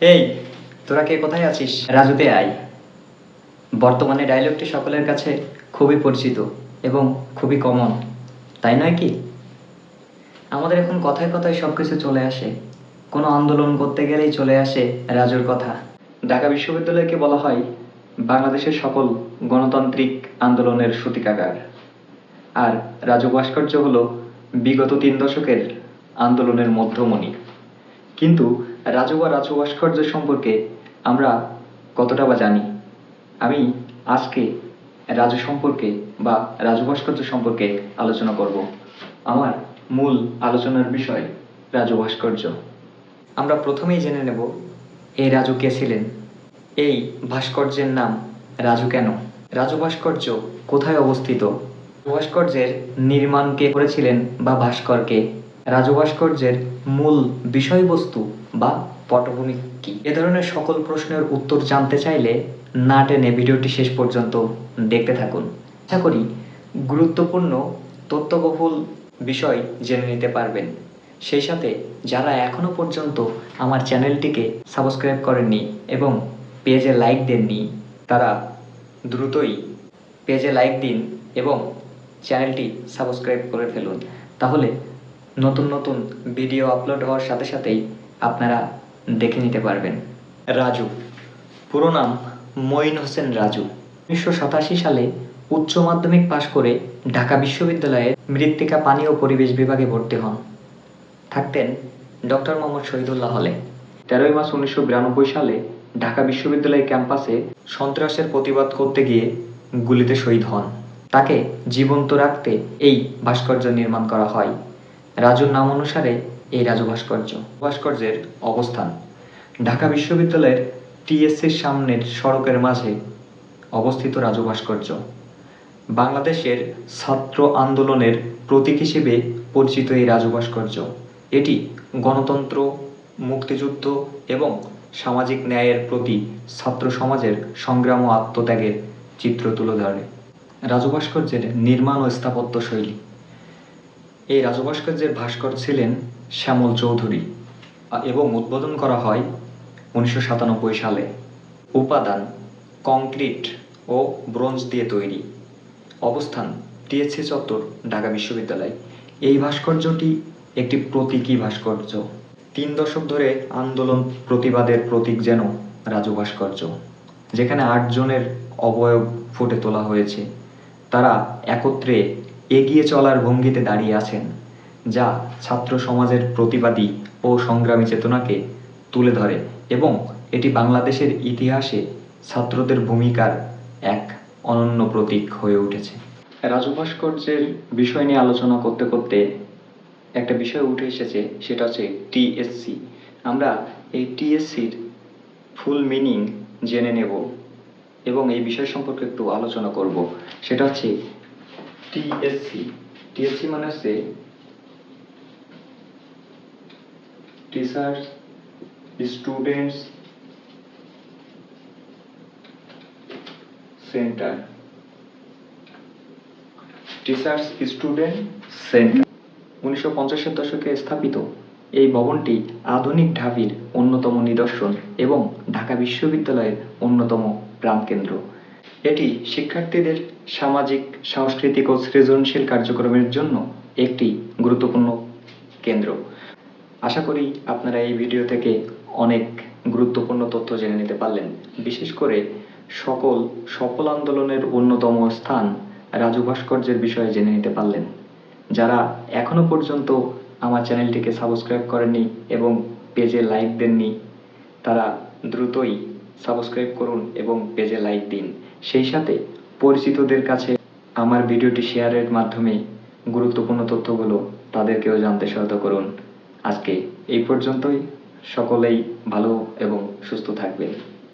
এই, তোরা কে, কোথায় আছিস? রাজুতে আয়। বর্তমানে ডায়লগটি সকলের কাছে খুবই পরিচিত এবং খুবই কমন তাই নয় কি? আমাদের এখন কথায় কথায় সব কিছু চলে আসে। কোনো আন্দোলন করতে গেলেই চলে আসে রাজুর কথা। ঢাকা বিশ্ববিদ্যালয়কে বলা হয় বাংলাদেশের সকল গণতান্ত্রিক আন্দোলনের সূতিকাগার। আর রাজু ভাস্কর্য হলো বিগত তিন দশকের আন্দোলনের মধ্যমণি। কিন্তু রাজু বা রাজু ভাস্কর্য সম্পর্কে আমরা কতটা বা জানি? আমি আজকে রাজু সম্পর্কে বা রাজু ভাস্কর্য সম্পর্কে আলোচনা করব। আমার মূল আলোচনার বিষয় রাজু ভাস্কর্য আমরা প্রথমেই জেনে নেব এই রাজু কে ছিলেন? এই ভাস্কর্যের নাম রাজু কেন? রাজু ভাস্কর্য কোথায় অবস্থিত? ভাস্কর্যের নির্মাণ কে করেছিলেন বা ভাস্করকে রাজু ভাস্কর্যের মূল বিষয়বস্তু বা পটভূমি কি? এ ধরনের সকল প্রশ্নের উত্তর জানতে চাইলে না টেনে ভিডিওটি শেষ পর্যন্ত দেখতে থাকুন। আশা করি গুরুত্বপূর্ণ তথ্যবহুল বিষয় জেনে নিতে পারবেন। সেই সাথে যারা এখনও পর্যন্ত আমার চ্যানেলটিকে সাবস্ক্রাইব করেননি এবং পেজে লাইক দেননি, তারা দ্রুতই পেজে লাইক দিন এবং চ্যানেলটি সাবস্ক্রাইব করে ফেলুন। তাহলে নতুন নতুন ভিডিও আপলোড হওয়ার সাথে সাথেই আপনারা দেখে নিতে পারবেন। রাজু, পুরো নাম মঈন হোসেন রাজু। উনিশশো সাতাশি সালে উচ্চ মাধ্যমিক পাশ করে ঢাকা বিশ্ববিদ্যালয়ের মৃত্তিকা পানি ও পরিবেশ বিভাগে ভর্তি হন। থাকতেন ডক্টর মোহাম্মদ শহীদুল্লাহ হলে। তেরোই মার্চ উনিশশো বিরানব্বই সালে ঢাকা বিশ্ববিদ্যালয় ক্যাম্পাসে সন্ত্রাসের প্রতিবাদ করতে গিয়ে গুলিতে শহীদ হন। তাকে জীবন্ত রাখতে এই ভাস্কর্য নির্মাণ করা হয়। রাজুর নাম অনুসারে এই রাজু ভাস্কর্য ভাস্কর্যের অবস্থান। ঢাকা বিশ্ববিদ্যালয়ের টিএসসির সামনের সড়কের মাঝে অবস্থিত রাজু ভাস্কর্য বাংলাদেশের ছাত্র আন্দোলনের প্রতীক হিসেবে পরিচিত এই রাজু ভাস্কর্য এটি গণতন্ত্র, মুক্তিযুদ্ধ এবং সামাজিক ন্যায়ের প্রতি ছাত্র সমাজের সংগ্রাম ও আত্মত্যাগের চিত্র তুলে ধরে। রাজু ভাস্কর্যের নির্মাণ ও স্থাপত্য শৈলী। এই রাজভাস্কর্যের ভাস্কর ছিলেন শ্যামল চৌধুরী এবং উদ্বোধন করা হয় উনিশশো সাতানব্বই সালে। উপাদান, কংক্রিট ও ব্রোঞ্জ দিয়ে তৈরি। অবস্থান টিএসসি চত্বর, ঢাকা বিশ্ববিদ্যালয়। এই ভাস্কর্যটি একটি প্রতীকী ভাস্কর্য। তিন দশক ধরে আন্দোলন, প্রতিবাদের প্রতীক যেন রাজু ভাস্কর্য যেখানে আটজনের অবয়ব ফুটে তোলা হয়েছে। তারা একত্রে এগিয়ে চলার ভঙ্গিতে দাঁড়িয়ে আছেন, যা ছাত্র সমাজের প্রতিবাদী ও সংগ্রামী চেতনাকে তুলে ধরে এবং এটি বাংলাদেশের ইতিহাসে ছাত্রদের ভূমিকার এক অনন্য প্রতীক হয়ে উঠেছে। রাজু ভাস্কর্যের বিষয় নিয়ে আলোচনা করতে করতে একটা বিষয় উঠে এসেছে, সেটা হচ্ছে টিএসসি আমরা এই টিএসসির ফুল মিনিং জেনে নেব এবং এই বিষয় সম্পর্কে একটু আলোচনা করব। সেটা হচ্ছে টিএসসি টিএসসি মানে হচ্ছে teachers students centre teachers student centre উনিশশো পঞ্চাশের দশকে স্থাপিত এই ভবনটি আধুনিক ঢাবির অন্যতম নিদর্শন এবং ঢাকা বিশ্ববিদ্যালয়ের অন্যতম প্রাণকেন্দ্র। এটি শিক্ষার্থীদের সামাজিক, সাংস্কৃতিক ও সৃজনশীল কার্যক্রমের জন্য একটি গুরুত্বপূর্ণ কেন্দ্র। আশা করি আপনারা এই ভিডিও থেকে অনেক গুরুত্বপূর্ণ তথ্য জেনে নিতে পারলেন। বিশেষ করে সকল সফল আন্দোলনের অন্যতম স্থান রাজু ভাস্কর্যের বিষয়ে জেনে নিতে পারলেন। যারা এখনও পর্যন্ত আমার চ্যানেলটিকে সাবস্ক্রাইব করেননি এবং পেজে লাইক দেননি, তারা দ্রুতই সাবস্ক্রাইব করুন এবং পেজে লাইক দিন। সেই সাথে পরিচিতদের কাছে আমার ভিডিওটি শেয়ারের মাধ্যমে গুরুত্বপূর্ণ তথ্যগুলো তাদেরকেও জানতে সহায়তা করুন। আজকে এই পর্যন্তই। সকলেই ভালো এবং সুস্থ থাকবেন।